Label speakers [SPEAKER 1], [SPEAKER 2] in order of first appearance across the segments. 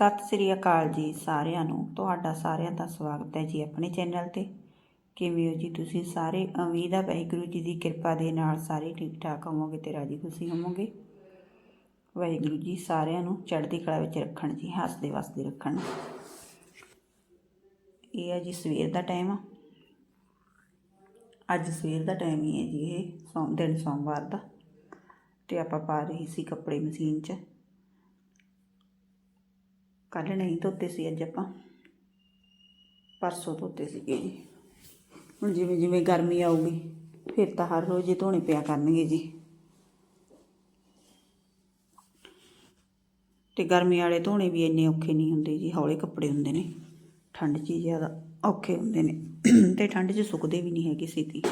[SPEAKER 1] ਸਤਿ ਸ੍ਰੀ ਅਕਾਲ ਜੀ ਸਾਰਿਆਂ ਨੂੰ। ਤੁਹਾਡਾ ਸਾਰਿਆਂ ਦਾ ਸਵਾਗਤ ਹੈ ਜੀ ਆਪਣੇ ਚੈਨਲ ਤੇ। ਕਿਵੇਂ ਹੋ ਜੀ ਤੁਸੀਂ ਸਾਰੇ? ਉਮੀਦ ਹੈ ਵਾਹਿਗੁਰੂ ਜੀ ਦੀ ਕਿਰਪਾ ਦੇ ਨਾਲ ਸਾਰੇ ਠੀਕ ਠਾਕ ਹੋਵੋਗੇ ਤੇ ਰਾਜੀ ਖੁਸ਼ੀ ਹੋਵੋਗੇ। ਵਾਹਿਗੁਰੂ ਜੀ ਸਾਰਿਆਂ ਨੂੰ ਚੜ੍ਹਦੀ ਕਲਾ ਵਿੱਚ ਰੱਖਣ ਜੀ, ਹੱਸਦੇ ਵਸਦੇ ਰੱਖਣ। ਇਹ ਹੈ ਜੀ ਸਵੇਰ ਦਾ ਟਾਈਮ ਅੱਜ ਸਵੇਰ ਦਾ ਟਾਈਮ ਹੀ ਹੈ ਜੀ ਇਹ ਸੋਮ ਦਿਨ ਸੋਮਵਾਰ ਦਾ। ਤੇ ਆਪਾਂ ਪਾ ਰਹੀ ਸੀ ਕੱਪੜੇ ਮਸ਼ੀਨ 'ਚ। ਕੱਲ੍ਹ ਨਹੀਂ ਧੋਤੇ ਸੀ ਅੱਜ ਆਪਾਂ। ਪਰਸੋਂ ਧੋਤੇ ਸੀਗੇ ਜੀ। ਹੁਣ ਜਿਵੇਂ ਜਿਵੇਂ ਗਰਮੀ ਆਊਗੀ ਫਿਰ ਤਾਂ ਹਰ ਰੋਜ਼ ਹੀ ਧੋਣੇ ਪਿਆ ਕਰਨਗੇ ਜੀ। ਤੇ ਗਰਮੀ ਵਾਲੇ ਧੋਣੇ ਵੀ ਇੰਨੇ ਔਖੇ ਨਹੀਂ ਹੁੰਦੇ ਜੀ ਹੌਲੇ ਕੱਪੜੇ ਹੁੰਦੇ ਨੇ ਠੰਡ 'ਚ ਜ਼ਿਆਦਾ ਔਖੇ ਹੁੰਦੇ ਨੇ। ਤੇ ਠੰਡ 'ਚ ਸੁੱਕਦੇ ਵੀ ਨਹੀਂ ਹੈਗੇ ਛੇਤੀ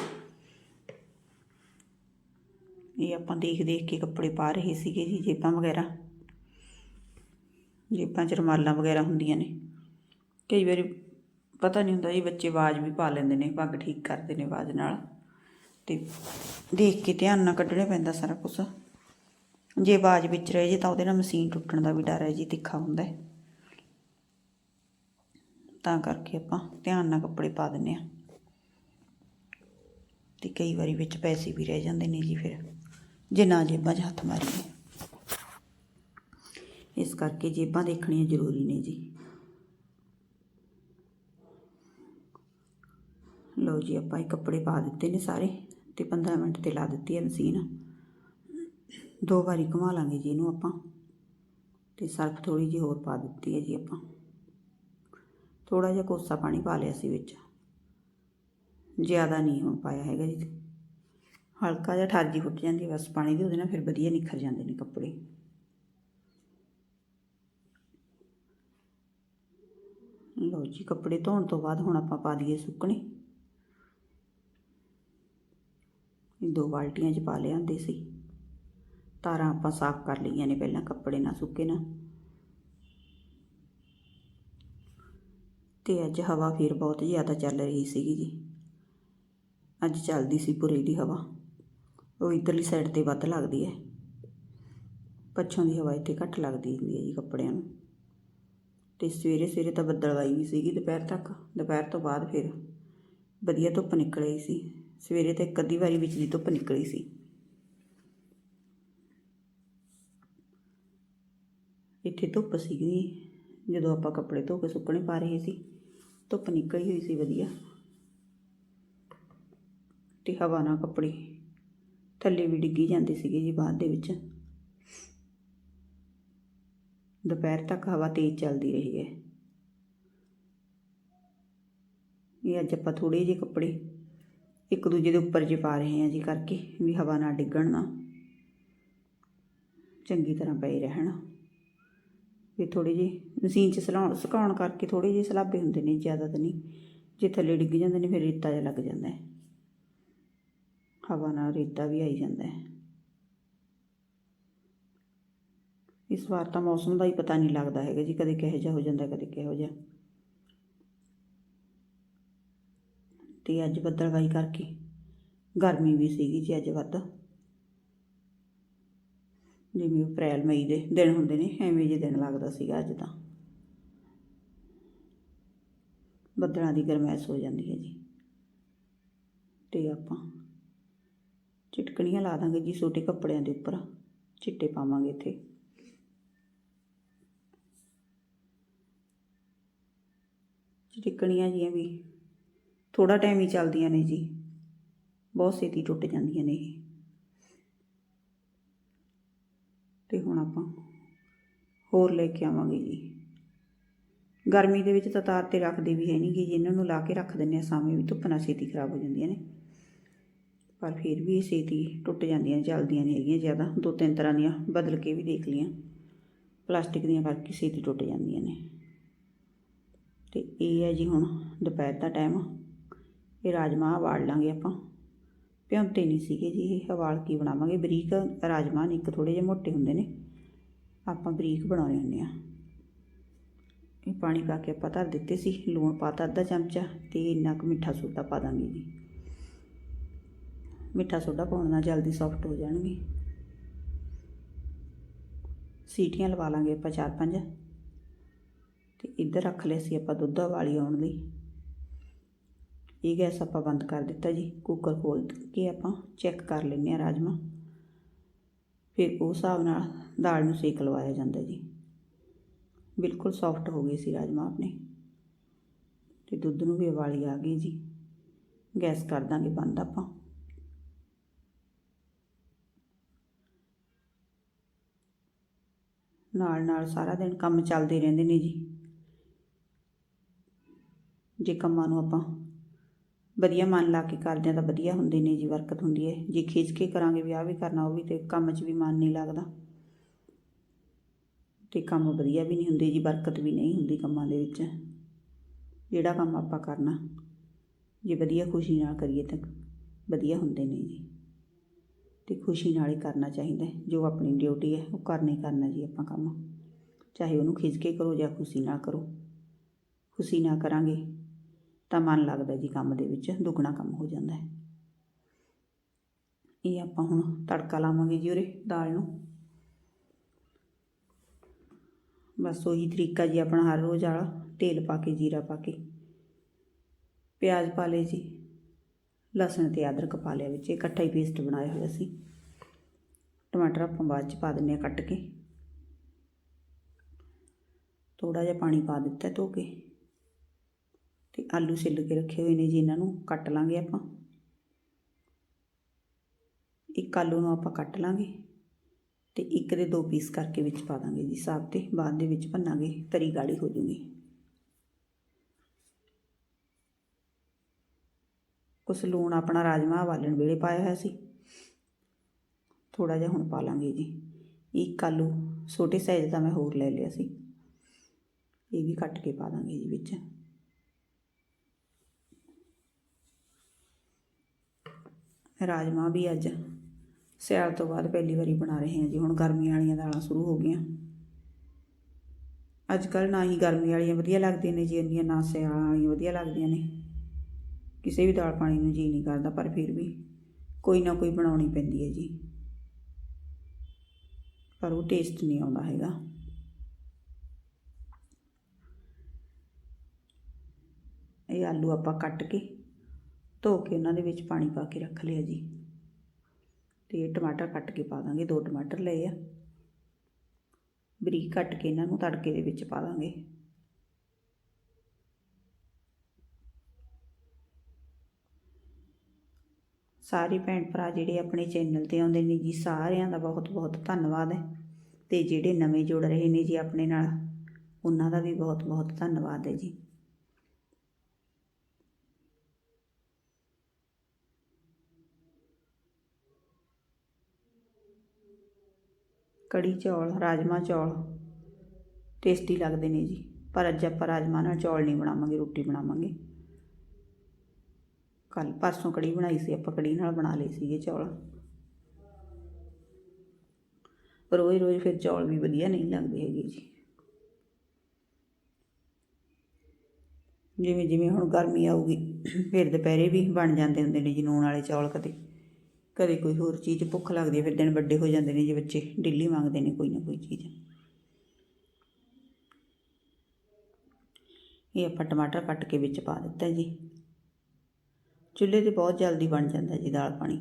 [SPEAKER 1] ਇਹ ਆਪਾਂ ਦੇਖ ਦੇਖ ਕੇ ਕੱਪੜੇ ਪਾ ਰਹੇ ਸੀਗੇ ਜੀ ਜੇਬਾਂ ਵਗੈਰਾ। ਜੇਬਾਂ 'ਚ ਰੁਮਾਲਾਂ ਵਗੈਰਾ ਹੁੰਦੀਆਂ ਨੇ। ਕਈ ਵਾਰੀ ਪਤਾ ਨਹੀਂ ਹੁੰਦਾ ਜੀ ਬੱਚੇ ਆਵਾਜ਼ ਵੀ ਪਾ ਲੈਂਦੇ ਨੇ, ਪੱਗ ਠੀਕ ਕਰਦੇ ਨੇ ਆਵਾਜ਼ ਨਾਲ। ਤੇ ਦੇਖ ਕੇ ਧਿਆਨ ਨਾਲ ਕੱਢਣਾ ਪੈਂਦਾ ਸਾਰਾ ਕੁਝ ਜੇ ਆਵਾਜ਼ ਵਿੱਚ ਰਹੇ ਜੇ ਤਾਂ ਉਹਦੇ ਨਾਲ ਮਸ਼ੀਨ ਟੁੱਟਣ ਦਾ ਵੀ ਡਰ ਹੈ ਜੀ, ਤਿੱਖਾ ਹੁੰਦਾ ਹੈ। ਤਾਂ ਕਰਕੇ ਆਪਾਂ ਧਿਆਨ ਨਾਲ ਕੱਪੜੇ ਪਾ ਦਿੰਨੇ ਆ ਤੇ ਕਈ ਵਾਰੀ ਵਿੱਚ ਪੈਸੇ ਵੀ ਰਹਿ ਜਾਂਦੇ ਨੇ ਜੀ ਫਿਰ, ਜੇ ਨਾ ਜੇਬਾਂ 'ਚ ਹੱਥ ਮਾਰੀਏ। ਕਰਕੇ ਜੇਬਾਂ ਦੇਖਣੀਆਂ ਜ਼ਰੂਰੀ ਨੇ ਜੀ। ਲਓ ਜੀ, ਆਪਾਂ ਇਹ ਕੱਪੜੇ ਪਾ ਦਿੱਤੇ ਨੇ ਸਾਰੇ ਤੇ 15 ਮਿੰਟ ਤੇ ਲਾ ਦਿੱਤੀ ਹੈ ਮਸ਼ੀਨ। ਦੋ ਵਾਰੀ ਘੁਮਾ ਲਾਂਗੇ ਜੀ ਇਹਨੂੰ ਆਪਾਂ ਤੇ ਸਰਫ ਥੋੜੀ ਜਿਹੀ ਹੋਰ ਪਾ ਦਿੱਤੀ ਹੈ ਜੀ ਆਪਾਂ। ਥੋੜਾ ਜਿਹਾ ਕੋਸਾ ਪਾਣੀ ਪਾ ਲਿਆ ਸੀ ਵਿੱਚ। ਜ਼ਿਆਦਾ ਨਹੀਂ ਹੁਣ ਪਾਇਆ ਹੈਗਾ ਜੀ। ਹਲਕਾ ਜਿਹਾ ਠਾਰਜੀ ਫੁੱਟ ਜਾਂਦੀ ਬਸ ਪਾਣੀ ਦੀ ਉਹਦੇ ਨਾਲ ਫਿਰ ਵਧੀਆ ਨਿਖਰ ਜਾਂਦੇ ਨੇ ਕੱਪੜੇ। ਲਓ ਜੀ, ਕੱਪੜੇ ਧੋਣ ਤੋਂ ਬਾਅਦ ਹੁਣ ਆਪਾਂ ਪਾ ਦਈਏ ਸੁੱਕਣੇ। ਇਹ ਦੋ ਬਾਲਟੀਆਂ 'ਚ ਪਾ ਲਿਆਂਦੇ ਸੀ। ਤਾਰਾਂ ਆਪਾਂ ਸਾਫ਼ ਕਰ ਲਈਆਂ ਨੇ ਪਹਿਲਾਂ, ਕੱਪੜੇ ਨਾ ਸੁੱਕੇ ਨਾ। ਤੇ ਅੱਜ ਹਵਾ ਫਿਰ ਬਹੁਤ ਜ਼ਿਆਦਾ ਚੱਲ ਰਹੀ ਸੀਗੀ ਜੀ। ਅੱਜ ਚੱਲਦੀ ਸੀ ਪੁਰੇ ਦੀ ਹਵਾ। ਉਹ ਇਧਰਲੀ ਸਾਈਡ ਤੇ ਵੱਧ ਲੱਗਦੀ ਹੈ। ਪੱਛੋਂ ਦੀ ਹਵਾ ਇੱਥੇ ਘੱਟ ਲੱਗਦੀ ਹੁੰਦੀ ਹੈ ਜੀ ਕੱਪੜਿਆਂ ਨੂੰ। ਅਤੇ ਸਵੇਰੇ ਸਵੇਰੇ ਤਾਂ ਬੱਦਲਵਾਈ ਵੀ ਸੀਗੀ ਦੁਪਹਿਰ ਤੱਕ। ਦੁਪਹਿਰ ਤੋਂ ਬਾਅਦ ਫਿਰ ਵਧੀਆ ਧੁੱਪ ਨਿਕਲ ਆਈ ਸੀ। ਸਵੇਰੇ ਤਾਂ ਇੱਕ ਅੱਧੀ ਵਾਰੀ ਵਿੱਚ ਦੀ ਧੁੱਪ ਨਿਕਲੀ ਸੀ। ਇੱਥੇ ਧੁੱਪ ਸੀਗੀ। ਜਦੋਂ ਆਪਾਂ ਕੱਪੜੇ ਧੋ ਕੇ ਸੁੱਕਣੇ ਪਾ ਰਹੇ ਸੀ, ਧੁੱਪ ਨਿਕਲੀ ਹੋਈ ਸੀ ਵਧੀਆ। ਤੇ ਹਵਾ ਨਾਲ ਕੱਪੜੇ ਥੱਲੇ ਵੀ ਡਿੱਗੀ ਜਾਂਦੇ ਸੀਗੇ ਜੀ ਬਾਅਦ ਦੇ ਵਿੱਚ। ਦੁਪਹਿਰ ਤੱਕ ਹਵਾ ਤੇਜ਼ ਚੱਲਦੀ ਰਹੀ ਹੈ। ਇਹ ਅੱਜ ਆਪਾਂ ਥੋੜੇ ਜਿਹੇ ਕੱਪੜੇ ਇੱਕ ਦੂਜੇ ਦੇ ਉੱਪਰ ਜੇ ਪਾ ਰਹੇ ਹਾਂ ਜੀ ਕਰਕੇ ਵੀ ਹਵਾ ਨਾਲ ਡਿੱਗਣ ਨਾ। ਚੰਗੀ ਤਰ੍ਹਾਂ ਪਏ ਰਹਿਣ। ਵੀ ਥੋੜੇ ਜਿਹੇ ਮਸ਼ੀਨ 'ਚ ਸਲਾਉਣ, ਸੁਕਾਉਣ ਕਰਕੇ ਥੋੜੇ ਜਿਹੇ ਸਲਾਬੇ ਹੁੰਦੇ ਨੇ ਜ਼ਿਆਦਾ ਤਾਂ ਨਹੀਂ। ਜੇ ਥੱਲੇ ਡਿੱਗ ਜਾਂਦੇ ਨੇ ਫਿਰ ਰੇਤਾ ਜਿਹਾ ਲੱਗ ਜਾਂਦਾ ਹੈ। ਹਵਾ ਨਾਲ ਰੇਤਾ ਵੀ ਆਈ ਜਾਂਦਾ ਹੈ। ਇਸ ਵਾਰ ਤਾਂ ਮੌਸਮ ਦਾ ਹੀ ਪਤਾ ਨਹੀਂ ਲੱਗਦਾ ਹੈਗਾ ਜੀ, ਕਦੇ ਕਿਹੋ ਜਿਹਾ ਹੋ ਜਾਂਦਾ, ਕਦੇ ਕਿਹੋ ਜਿਹਾ। ਤੇ ਅੱਜ ਬੱਦਲਵਾਈ ਕਰਕੇ ਗਰਮੀ ਵੀ ਸੀਗੀ ਜੀ ਅੱਜ ਵੱਧ। ਜਿਵੇਂ ਅਪ੍ਰੈਲ, ਮਈ ਦੇ ਦਿਨ ਹੁੰਦੇ ਨੇ, ਐਵੇਂ ਜਿਹੇ ਦਿਨ ਲੱਗਦਾ ਸੀਗਾ ਅੱਜ ਤਾਂ। ਬੱਦਲਾਂ ਦੀ ਗਰਮੈਸ਼ ਹੋ ਜਾਂਦੀ ਹੈ ਜੀ। ਤੇ ਆਪਾਂ ਚਿਟਕਣੀਆਂ ਲਾ ਦਾਂਗੇ ਜੀ, ਛੋਟੇ ਕੱਪੜਿਆਂ ਦੇ ਉੱਪਰ। ਚਿੱਟੇ ਪਾਵਾਂਗੇ ਇੱਥੇ। ਟਿੱਕਣੀਆਂ ਜੀਆਂ ਵੀ। ਥੋੜਾ ਟਾਈਮ ਹੀ ਚੱਲਦੀਆਂ ਨੇ ਜੀ। ਬਹੁਤ ਛੇਤੀ ਟੁੱਟ ਜਾਂਦੀਆਂ ਨੇ ਇਹ। ਤੇ ਹੁਣ ਆਪਾਂ ਹੋਰ ਲੈ ਕੇ ਆਵਾਂਗੇ ਜੀ। ਗਰਮੀ ਦੇ ਵਿੱਚ ਤਾਂ ਤਾਰ ਤੇ ਰੱਖਦੇ ਵੀ ਹੈ ਨਹੀਂ ਗੇ। ਜੀ ਇਹਨਾਂ ਨੂੰ ਲਾ ਕੇ ਰੱਖ ਦਿੰਨੇ ਆ ਸਾਵੇਂ ਵੀ ਧੁੱਪ ਨਾਲ ਛੇਤੀ ਖਰਾਬ ਹੋ ਜਾਂਦੀਆਂ ਨੇ। ਪਰ ਫਿਰ ਵੀ ਇਹ ਛੇਤੀ ਟੁੱਟ ਜਾਂਦੀਆਂ, ਚੱਲਦੀਆਂ ਨਹੀਂ ਹੈਗੀਆਂ ਜ਼ਿਆਦਾ। ਦੋ ਤਿੰਨ ਤਰ੍ਹਾਂ ਦੀਆਂ ਬਦਲ ਕੇ ਵੀ ਦੇਖ ਲਈਆਂ। ਪਲਾਸਟਿਕ ਦੀਆਂ ਕਰਕੇ ਛੇਤੀ ਟੁੱਟ ਜਾਂਦੀਆਂ ਨੇ। ਤੇ ਇਹ ਹੈ ਜੀ ਹੁਣ ਦੁਪਹਿਰ ਦਾ ਟਾਈਮ ਇਹ ਰਾਜਮਾਂਹ ਵਾੜ ਲਾਂਗੇ ਆਪਾਂ। ਭਿਉਂਤੇ ਨਹੀਂ ਸੀਗੇ ਜੀ ਇਹ। ਉਬਾਲ ਕੇ ਬਣਾਵਾਂਗੇ। ਬਰੀਕ ਰਾਜਮਾਂਹ ਨੇ, ਇੱਕ ਥੋੜੇ ਜਿਹੇ ਮੋਟੇ ਹੁੰਦੇ ਨੇ। ਆਪਾਂ ਬਰੀਕ ਬਣਾਉਣੇ ਹੁੰਦੇ ਆ ਇਹ ਪਾਣੀ ਪਾ ਕੇ ਆਪਾਂ ਧਰ ਦਿੱਤੇ ਸੀ। ਲੂਣ ਪਾਤਾ ਅੱਧਾ ਚਮਚਾ ਤੇ ਇੰਨਾ ਕੁ ਮਿੱਠਾ ਸੋਡਾ ਪਾ ਦਾਂਗੇ ਜੀ। ਮਿੱਠਾ ਸੋਡਾ ਪਾਉਣ ਨਾਲ ਜਲਦੀ ਸੌਫਟ ਹੋ ਜਾਣਗੇ। ਸੀਟੀਆਂ ਲਵਾ ਲਾਂਗੇ ਆਪਾਂ ਚਾਰ ਪੰਜ। ਤੇ ਇੱਧਰ ਰੱਖ ਲਿਆ ਸੀ ਆਪਾਂ ਦੁੱਧ ਵਾਲੀ ਆਉਣ ਲਈ। ਇਹ ਗੈਸ ਆਪਾਂ ਬੰਦ ਕਰ ਦਿੱਤਾ ਜੀ। ਕੁੱਕਰ ਖੋਲ ਕੇ ਆਪਾਂ ਚੈੱਕ ਕਰ ਲੈਂਦੇ ਆ ਰਾਜਮਾ। ਫਿਰ ਉਸ ਹਿਸਾਬ ਨਾਲ ਦਾਲ ਨੂੰ ਸੇਕ ਲਵਾਇਆ ਜਾਂਦਾ ਜੀ। ਬਿਲਕੁਲ ਸੌਫਟ ਹੋ ਗਏ ਸੀ ਰਾਜਮਾ ਆਪਣੇ। ਤੇ ਦੁੱਧ ਨੂੰ ਵੀ ਉਬਾਲੀ ਆ ਗਈ ਜੀ। ਗੈਸ ਕਰ ਦਾਂਗੇ ਬੰਦ ਆਪਾਂ। ਨਾਲ ਨਾਲ ਸਾਰਾ ਦਿਨ ਕੰਮ ਚੱਲਦੇ ਰਹਿੰਦੇ ਨੇ ਜੀ। ਜੇ ਕੰਮਾਂ ਨੂੰ ਆਪਾਂ ਵਧੀਆ ਮਨ ਲਾ ਕੇ ਕਰਦੇ ਆ ਤਾਂ ਵਧੀਆ ਹੁੰਦੇ ਨੇ ਜੀ ਬਰਕਤ ਹੁੰਦੀ ਹੈ। ਜੇ ਖਿੱਚ ਕੇ ਕਰਾਂਗੇ ਵੀ ਆਹ ਵੀ ਕਰਨਾ, ਉਹ ਵੀ ਤੇ ਕੰਮ 'ਚ ਵੀ ਮਨ ਨਹੀਂ ਲੱਗਦਾ। ਤੇ ਕੰਮ ਵਧੀਆ ਵੀ ਨਹੀਂ ਹੁੰਦੇ ਜੀ ਬਰਕਤ ਵੀ ਨਹੀਂ ਹੁੰਦੀ ਕੰਮਾਂ ਦੇ ਵਿੱਚ। ਜਿਹੜਾ ਕੰਮ ਆਪਾਂ ਕਰਨਾ, ਜੇ ਵਧੀਆ ਖੁਸ਼ੀ ਨਾਲ ਕਰੀਏ ਤਾਂ ਵਧੀਆ ਹੁੰਦੇ ਨੇ ਜੀ। ਤੇ ਖੁਸ਼ੀ ਨਾਲ ਹੀ ਕਰਨਾ ਚਾਹੀਦਾ ਜੋ ਆਪਣੀ ਡਿਊਟੀ ਹੈ, ਉਹ ਕਰਨਾ ਹੀ ਕਰਨਾ ਜੀ ਆਪਾਂ ਕੰਮ। ਚਾਹੇ ਉਹਨੂੰ ਖਿੱਚ ਕੇ ਕਰੋ ਜਾਂ ਖੁਸ਼ੀ ਨਾਲ ਕਰੋ। ਖੁਸ਼ੀ ਨਾਲ ਕਰਾਂਗੇ ਤਾਂ ਮਨ ਲੱਗਦਾ ਜੀ ਕੰਮ ਦੇ ਵਿੱਚ, ਦੁੱਗਣਾ ਕੰਮ ਹੋ ਜਾਂਦਾ ਹੈ। ਇਹ ਆਪਾਂ ਹੁਣ ਤੜਕਾ ਲਾਵਾਂਗੇ ਜੀ ਉਰੇ ਦਾਲ ਨੂੰ। ਬਸ ਉਹੀ ਤਰੀਕਾ ਜੀ ਆਪਣਾ ਹਰ ਰੋਜ਼ ਵਾਲਾ, ਤੇਲ ਪਾ ਕੇ, ਜੀਰਾ ਪਾ ਕੇ। ਪਿਆਜ਼ ਪਾ ਲਏ ਜੀ, ਲਸਣ ਤੇ ਅਦਰਕ ਪਾ ਲਿਆ ਵਿੱਚ, ਇਕੱਠਾ ਹੀ ਪੇਸਟ ਬਣਾਇਆ ਹੋਇਆ ਸੀ। ਟਮਾਟਰ ਆਪਾਂ ਬਾਅਦ ਚ ਪਾ ਦਿੰਨੇ ਆ ਕੱਟ ਕੇ। ਥੋੜਾ ਜਿਹਾ ਪਾਣੀ ਪਾ ਦਿੱਤਾ ਧੋ ਕੇ। ਤੇ ਆਲੂ ਛਿੱਲ ਕੇ ਰੱਖੇ ਹੋਏ ਨੇ ਜੀ ਇਹਨਾਂ ਨੂੰ ਕੱਟ ਲਾਂਗੇ ਆਪਾਂ। ਇੱਕ ਆਲੂ ਨੂੰ ਆਪਾਂ ਕੱਟ ਲਾਂਗੇ ਤੇ ਇੱਕ ਦੇ ਦੋ ਪੀਸ ਕਰਕੇ ਵਿੱਚ ਪਾ ਦਾਂਗੇ ਜੀ ਸਾਬ ਤੇ, ਬਾਅਦ ਦੇ ਵਿੱਚ ਭੰਨਾਂਗੇ, ਤਰੀ ਗਾੜੀ ਹੋ ਜੂਗੀ। ਕੁਛ ਲੂਣ ਆਪਣਾ ਰਾਜਮਾ ਵਾਲਣ ਵੇਲੇ ਪਾਇਆ ਹੋਇਆ ਸੀ। ਥੋੜਾ ਜਿਹਾ ਹੁਣ ਪਾ ਲਾਂਗੇ ਜੀ। ਇੱਕ ਆਲੂ ਛੋਟੇ ਸਾਈਜ਼ ਦਾ ਮੈਂ ਹੋਰ ਲੈ ਲਿਆ ਸੀ। ਇਹ ਵੀ ਕੱਟ ਕੇ ਪਾ ਦਾਂਗੇ ਜੀ ਵਿੱਚ। ਰਾਜਮਾ ਵੀ ਅੱਜ ਸਿਆਲ ਤੋਂ ਬਾਅਦ ਪਹਿਲੀ ਵਾਰੀ ਬਣਾ ਰਹੇ ਹਾਂ ਜੀ, ਹੁਣ ਗਰਮੀਆਂ ਵਾਲੀਆਂ ਦਾਲਾਂ ਸ਼ੁਰੂ ਹੋ ਗਈਆਂ। ਅੱਜ ਕੱਲ ਨਾ ਹੀ ਗਰਮੀ ਵਾਲੀਆਂ ਵਧੀਆ ਲੱਗਦੀਆਂ ਨੇ ਜੀ, ਇੰਨੀਆਂ ਨਾ ਸਿਆਲ ਵਾਲੀਆਂ ਵਧੀਆ ਲੱਗਦੀਆਂ ਨੇ। ਕਿਸੇ ਵੀ ਦਾਲ ਪਾਣੀ ਨੂੰ ਜੀ ਨਹੀਂ ਕਰਦਾ, ਪਰ ਫਿਰ ਵੀ ਕੋਈ ਨਾ ਕੋਈ ਬਣਾਉਣੀ ਪੈਂਦੀ ਹੈ ਜੀ। ਪਰ ਉਹ ਟੇਸਟ ਨਹੀਂ ਆਉਂਦਾ ਹੈਗਾ। ਇਹ ਆਲੂ ਆਪਾਂ ਕੱਟ ਕੇ ਧੋ ਕੇ ਉਹਨਾਂ ਦੇ ਵਿੱਚ ਪਾਣੀ ਪਾ ਕੇ ਰੱਖ ਲਿਆ ਜੀ। ਤੇ ਟਮਾਟਰ ਕੱਟ ਕੇ ਪਾ ਦਾਂਗੇ, ਦੋ ਟਮਾਟਰ ਲਏ ਆ। ਬਰੀਕ ਕੱਟ ਕੇ ਇਹਨਾਂ ਨੂੰ ਤੜਕੇ ਦੇ ਵਿੱਚ ਪਾ ਦਾਂਗੇ। ਸਾਰੇ ਭੈਣ ਭਰਾ ਜਿਹੜੇ ਆਪਣੇ ਚੈਨਲ ਤੇ ਆਉਂਦੇ ਨੇ ਜੀ, ਸਾਰਿਆਂ ਦਾ ਬਹੁਤ ਬਹੁਤ ਧੰਨਵਾਦ ਹੈ। ਤੇ ਜਿਹੜੇ ਨਵੇਂ ਜੁੜ ਰਹੇ ਨੇ ਜੀ ਆਪਣੇ ਨਾਲ, ਉਹਨਾਂ ਦਾ ਵੀ ਬਹੁਤ ਬਹੁਤ ਧੰਨਵਾਦ ਹੈ ਜੀ। ਕੜੀ ਚੌਲ, ਰਾਜਮਾ ਚੌਲ। ਟੇਸਟੀ ਲੱਗਦੇ ਨੇ ਜੀ। ਪਰ ਅੱਜ ਆਪਾਂ ਰਾਜਮਾ ਨਾਲ ਚੌਲ ਨਹੀਂ ਬਣਾਵਾਂਗੇ, ਰੋਟੀ ਬਣਾਵਾਂਗੇ। ਕੱਲ ਪਰਸੋਂ ਕੜੀ ਬਣਾਈ ਸੀ, ਆਪਾਂ ਕੜੀ ਨਾਲ ਬਣਾ ਲਈ ਸੀਗੇ ਚੌਲ। ਰੋਜ਼ ਰੋਜ਼ ਫਿਰ ਚੌਲ ਵੀ ਵਧੀਆ ਨਹੀਂ ਲੱਗਦੇ ਹੈਗੇ ਜੀ। ਜਿਵੇਂ ਜਿਵੇਂ ਹੁਣ ਗਰਮੀ ਆਊਗੀ, ਫਿਰ ਦੁਪਹਿਰੇ ਵੀ ਬਣ ਜਾਂਦੇ ਹੁੰਦੇ ਨੇ ਜੀ, ਨੂਣ ਵਾਲੇ ਚੌਲ ਕਦੇ। ਕਦੇ ਕੋਈ ਹੋਰ ਚੀਜ਼ ਭੁੱਖ ਲੱਗਦੀ ਹੈ, ਫਿਰ ਦਿਨ ਵੱਡੇ ਹੋ ਜਾਂਦੇ ਨੇ, ਜੇ ਬੱਚੇ ਡੇਲੀ ਮੰਗਦੇ ਨੇ ਕੋਈ ਨਾ ਕੋਈ ਚੀਜ਼। ਇਹ ਆਪਾਂ ਟਮਾਟਰ ਕੱਟ ਕੇ ਵਿੱਚ ਪਾ ਦਿੱਤਾ ਜੀ। ਚੁੱਲ੍ਹੇ ਤੇ ਬਹੁਤ ਜਲਦੀ ਬਣ ਜਾਂਦਾ ਜੀ ਦਾਲ ਪਾਣੀ।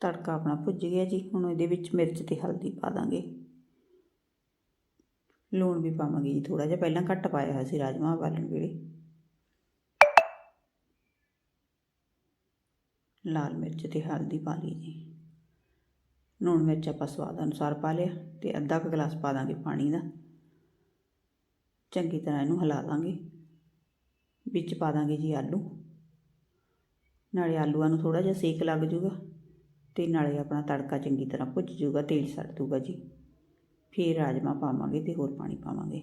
[SPEAKER 1] ਤੜਕਾ ਆਪਣਾ ਭੁੱਜ ਗਿਆ ਜੀ, ਹੁਣ ਇਹਦੇ ਵਿੱਚ ਮਿਰਚ ਤੇ ਹਲਦੀ ਪਾ ਦਾਂਗੇ। ਲੂਣ ਵੀ ਪਾਵਾਂਗੇ ਜੀ ਥੋੜਾ ਜਿਹਾ ਪਹਿਲਾਂ ਘੱਟ ਪਾਇਆ ਹੋਇਆ ਸੀ ਰਾਜਮਾ ਬਾਲਣ ਵੇਲੇ। ਲਾਲ ਮਿਰਚ ਤੇ ਹਲਦੀ ਪਾ ਲਈ ਜੀ। ਲੂਣ ਮਿਰਚ ਆਪਾਂ ਸਵਾਦ ਅਨੁਸਾਰ ਪਾ ਲਿਆ ਤੇ ਅੱਧਾ ਕੁ ਗਲਾਸ ਪਾ ਦਾਂਗੇ ਪਾਣੀ ਦਾ। ਚੰਗੀ ਤਰ੍ਹਾਂ ਇਹਨੂੰ ਹਿਲਾ ਦਾਂਗੇ। ਵਿੱਚ ਪਾ ਦਾਂਗੇ ਜੀ ਆਲੂ। ਨਾਲੇ ਆਲੂਆਂ ਨੂੰ ਥੋੜਾ ਜਿਹਾ ਸੇਕ ਲੱਗ ਜੂਗਾ ਤੇ ਨਾਲੇ ਆਪਣਾ ਤੜਕਾ ਚੰਗੀ ਤਰ੍ਹਾਂ ਭੁੱਜ ਜੂਗਾ, ਤੇਲ ਛੱਡ ਦੂਗਾ ਜੀ। ਫਿਰ ਰਾਜਮਾ ਪਾਵਾਂਗੇ ਤੇ ਹੋਰ ਪਾਣੀ ਪਾਵਾਂਗੇ।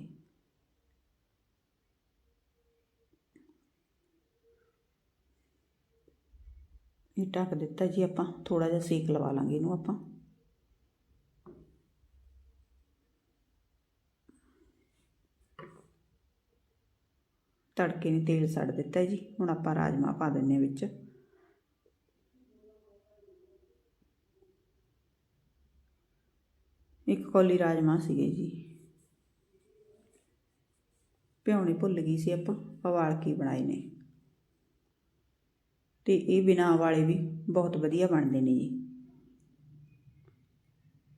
[SPEAKER 1] ਇਹ ਢੱਕ ਦਿੱਤਾ ਜੀ ਆਪਾਂ ਥੋੜਾ ਜਿਹਾ ਸੇਕ ਲਵਾ ਲਾਂਗੇ ਇਹਨੂੰ ਆਪਾਂ। ਤੜਕੇ ਨੇ ਤੇਲ ਛੱਡ ਦਿੱਤਾ ਜੀ, ਹੁਣ ਆਪਾਂ ਰਾਜਮਾ ਪਾ ਦਿੰਨੇ ਵਿੱਚ ਇੱਕ ਕੌਲੀ ਰਾਜਮਾ ਸੀਗੇ ਜੀ। ਭਿਉਣੇ ਭੁੱਲ ਗਈ ਸੀ ਆਪਾਂ ਉਬਾਲ ਕੇ ਬਣਾਏ ਨੇ। ਤੇ ਇਹ ਬਿਨਾਂ ਵਾਲੇ ਵੀ ਬਹੁਤ ਵਧੀਆ ਬਣਦੇ ਨੇ ਜੀ।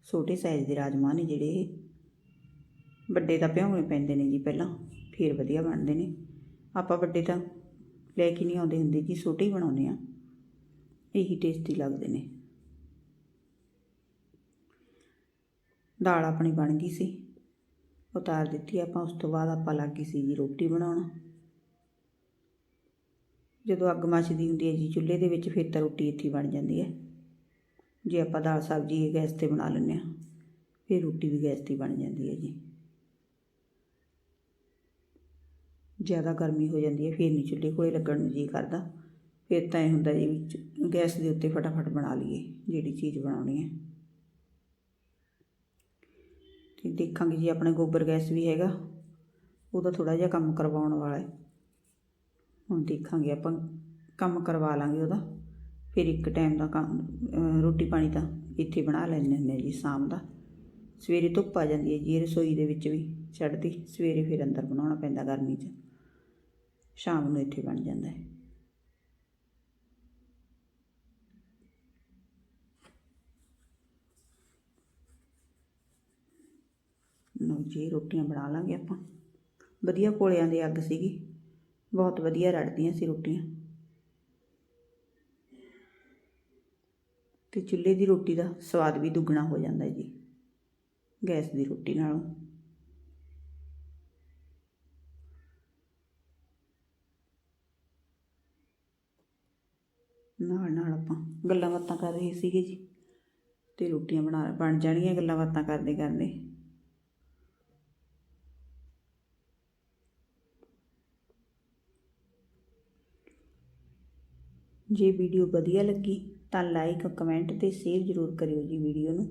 [SPEAKER 1] ਛੋਟੇ ਸਾਈਜ਼ ਦੇ ਰਾਜਮਾ ਨੇ ਜਿਹੜੇ ਇਹ। ਵੱਡੇ ਤਾਂ ਭਿਉਣੇ ਪੈਂਦੇ ਨੇ ਜੀ ਪਹਿਲਾਂ, ਫਿਰ ਵਧੀਆ ਬਣਦੇ ਨੇ। ਆਪਾਂ ਵੱਡੇ ਤਾਂ ਲੈ ਕੇ ਨਹੀਂ ਆਉਂਦੇ ਹੁੰਦੇ ਜੀ, ਛੋਟੇ ਹੀ ਬਣਾਉਂਦੇ ਆ ਇਹੀ ਟੇਸਟੀ ਲੱਗਦੇ ਨੇ। ਦਾਲ ਆਪਣੀ ਬਣ ਗਈ ਸੀ। ਉਤਾਰ ਦਿੱਤੀ ਆਪਾਂ, ਉਸ ਤੋਂ ਬਾਅਦ ਆਪਾਂ ਲੱਗ ਗਈ ਸੀ ਜੀ ਰੋਟੀ ਬਣਾਉਣ। ਜਦੋਂ ਅੱਗ ਮੱਚਦੀ ਹੁੰਦੀ ਹੈ ਜੀ, ਚੁੱਲ੍ਹੇ ਦੇ ਵਿੱਚ ਫਿਰ ਤਾਂ ਰੋਟੀ ਇੱਥੇ ਬਣ ਜਾਂਦੀ ਹੈ। ਜੇ ਆਪਾਂ ਦਾਲ, ਸਬਜ਼ੀ ਗੈਸ ਤੇ ਬਣਾ ਲੈਂਦੇ ਹਾਂ, ਫਿਰ ਰੋਟੀ ਵੀ ਗੈਸ ਤੇ ਬਣ ਜਾਂਦੀ ਹੈ ਜੀ। ਜ਼ਿਆਦਾ ਗਰਮੀ ਹੋ ਜਾਂਦੀ ਹੈ, ਫਿਰ ਨਹੀਂ ਚੁੱਲ੍ਹੇ ਕੋਲੇ ਲੱਗਣ ਨੂੰ ਜੀ ਕਰਦਾ। ਫਿਰ ਤਾਂ ਇਹ ਹੁੰਦਾ ਜੀ, ਵਿੱਚ ਗੈਸ ਦੇ ਉੱਤੇ ਫਟਾਫਟ ਬਣਾ ਲਈਏ, ਜਿਹੜੀ ਚੀਜ਼ ਬਣਾਉਣੀ ਹੈ। ਤੇ ਦੇਖਾਂਗੇ ਜੀ, ਆਪਣੇ ਗੋਬਰ ਗੈਸ ਵੀ ਹੈਗਾ। ਉਹਦਾ ਥੋੜਾ ਜਿਹਾ ਕੰਮ ਕਰਵਾਉਣ ਵਾਲਾ ਹੈ। ਹੁਣ ਦੇਖਾਂਗੇ ਆਪਾਂ, ਕੰਮ ਕਰਵਾ ਲਾਂਗੇ ਉਹਦਾ। ਫਿਰ ਇੱਕ ਟਾਈਮ ਦਾ ਕੰਮ ਰੋਟੀ ਪਾਣੀ ਤਾਂ ਇੱਥੇ ਬਣਾ ਲੈਂਦੇ ਹੁੰਦੇ ਹਾਂ ਜੀ, ਸ਼ਾਮ ਦਾ। ਸਵੇਰੇ ਧੁੱਪ ਆ ਜਾਂਦੀ ਹੈ ਜੀ ਰਸੋਈ ਦੇ ਵਿੱਚ ਵੀ ਚੜ੍ਹਦੀ ਸਵੇਰੇ ਫਿਰ ਅੰਦਰ ਬਣਾਉਣਾ ਪੈਂਦਾ ਗਰਮੀ 'ਚ। ਸ਼ਾਮ ਨੂੰ ਇੱਥੇ ਬਣ ਜਾਂਦਾ ਹੈ। ਲਓ ਜੀ ਰੋਟੀਆਂ ਬਣਾ ਲਾਂਗੇ ਆਪਾਂ। ਵਧੀਆ ਕੋਲਿਆਂ ਦੀ ਅੱਗ ਸੀਗੀ। ਬਹੁਤ ਵਧੀਆ ਰੜਦੀਆਂ ਸੀ ਰੋਟੀਆਂ। ਤੇ ਚੁੱਲ੍ਹੇ ਦੀ ਰੋਟੀ ਦਾ ਸਵਾਦ ਵੀ ਦੁੱਗਣਾ ਹੋ ਜਾਂਦਾ ਜੀ, ਗੈਸ ਦੀ ਰੋਟੀ ਨਾਲੋਂ। ਨਾਲ ਨਾਲ ਆਪਾਂ ਗੱਲਾਂ ਬਾਤਾਂ ਕਰ ਰਹੇ ਸੀਗੇ ਜੀ, ਤੇ ਰੋਟੀਆਂ ਬਣਾ ਬਣ ਜਾਣਗੀਆਂ ਗੱਲਾਂ ਬਾਤਾਂ ਕਰਦੇ ਕਰਦੇ। ਜੇ ਵੀਡੀਓ ਵਧੀਆ ਲੱਗੀ ਤਾਂ ਲਾਈਕ, ਕਮੈਂਟ ਤੇ ਸ਼ੇਅਰ ਜ਼ਰੂਰ ਕਰਿਓ ਜੀ ਵੀਡੀਓ ਨੂੰ।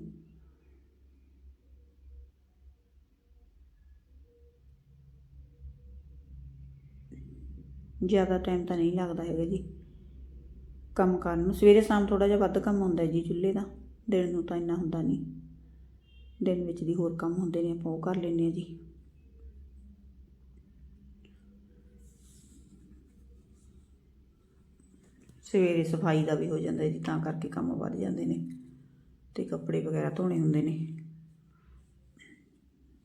[SPEAKER 1] ਜ਼ਿਆਦਾ ਟਾਈਮ ਤਾਂ ਨਹੀਂ ਲੱਗਦਾ ਹੈਗਾ ਜੀ। ਕੰਮ ਕਰਨ ਨੂੰ। ਸਵੇਰੇ ਸ਼ਾਮ ਥੋੜਾ ਜਿਹਾ ਵੱਧ ਕੰਮ ਹੁੰਦਾ ਜੀ ਚੁੱਲ੍ਹੇ ਦਾ। ਦਿਨ ਨੂੰ ਤਾਂ ਇੰਨਾ ਹੁੰਦਾ ਨਹੀਂ। ਦਿਨ ਵਿੱਚ ਦੀ ਹੋਰ ਕੰਮ ਹੁੰਦੇ ਨੇ, ਆਪਾਂ ਉਹ ਕਰ ਲੈਂਦੇ ਹਾਂ ਜੀ। ਸਵੇਰੇ ਸਫ਼ਾਈ ਦਾ ਵੀ ਹੋ ਜਾਂਦਾ ਜੀ, ਤਾਂ ਕਰਕੇ ਕੰਮ ਵੱਧ ਜਾਂਦੇ ਨੇ ਤੇ ਕੱਪੜੇ ਵਗੈਰਾ ਧੋਣੇ ਹੁੰਦੇ ਨੇ।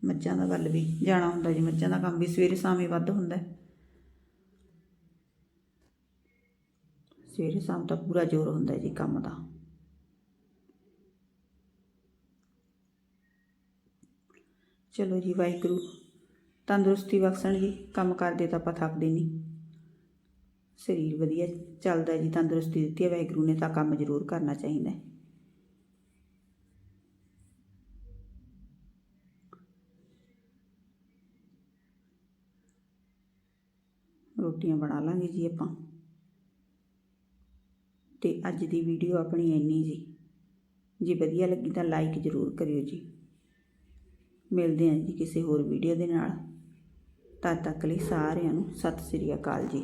[SPEAKER 1] ਮੱਝਾਂ ਦਾ ਵੱਲ ਵੀ ਜਾਣਾ ਹੁੰਦਾ ਜੀ, ਮੱਝਾਂ ਦਾ ਕੰਮ ਵੀ ਸਵੇਰੇ ਸ਼ਾਮੇ ਵੱਧ ਹੁੰਦਾ। ਸਵੇਰੇ ਸ਼ਾਮ ਤਾਂ ਪੂਰਾ ਜ਼ੋਰ ਹੁੰਦਾ ਜੀ ਕੰਮ ਦਾ। ਚਲੋ ਜੀ ਵਾਹਿਗੁਰੂ, ਤੰਦਰੁਸਤੀ ਬਖਸ਼ਣ ਜੀ, ਕੰਮ ਕਰਦੇ ਤਾਂ ਆਪਾਂ ਥੱਕਦੇ ਨਹੀਂ। ਸਰੀਰ ਵਧੀਆ ਚੱਲਦਾ ਜੀ, ਤੰਦਰੁਸਤੀ ਦਿੱਤੀ ਹੈ, ਵਾਹਿਗੁਰੂ ਨੇ ਤਾਂ ਕੰਮ ਜ਼ਰੂਰ ਕਰਨਾ ਚਾਹੀਦਾ ਹੈ। ਰੋਟੀਆਂ ਬਣਾ ਲਾਂਗੇ ਜੀ ਆਪਾਂ। ਤੇ ਅੱਜ ਦੀ ਵੀਡੀਓ ਆਪਣੀ ਇੰਨੀ ਜੀ। ਜੇ ਵਧੀਆ ਲੱਗੀ ਤਾਂ ਲਾਈਕ ਜ਼ਰੂਰ ਕਰਿਓ ਜੀ। ਮਿਲਦੇ ਹਾਂ ਜੀ ਕਿਸੇ ਹੋਰ ਵੀਡੀਓ ਦੇ ਨਾਲ। ਤਦ ਤੱਕ ਲਈ ਸਾਰਿਆਂ ਨੂੰ ਸਤਿ ਸ੍ਰੀ ਅਕਾਲ ਜੀ।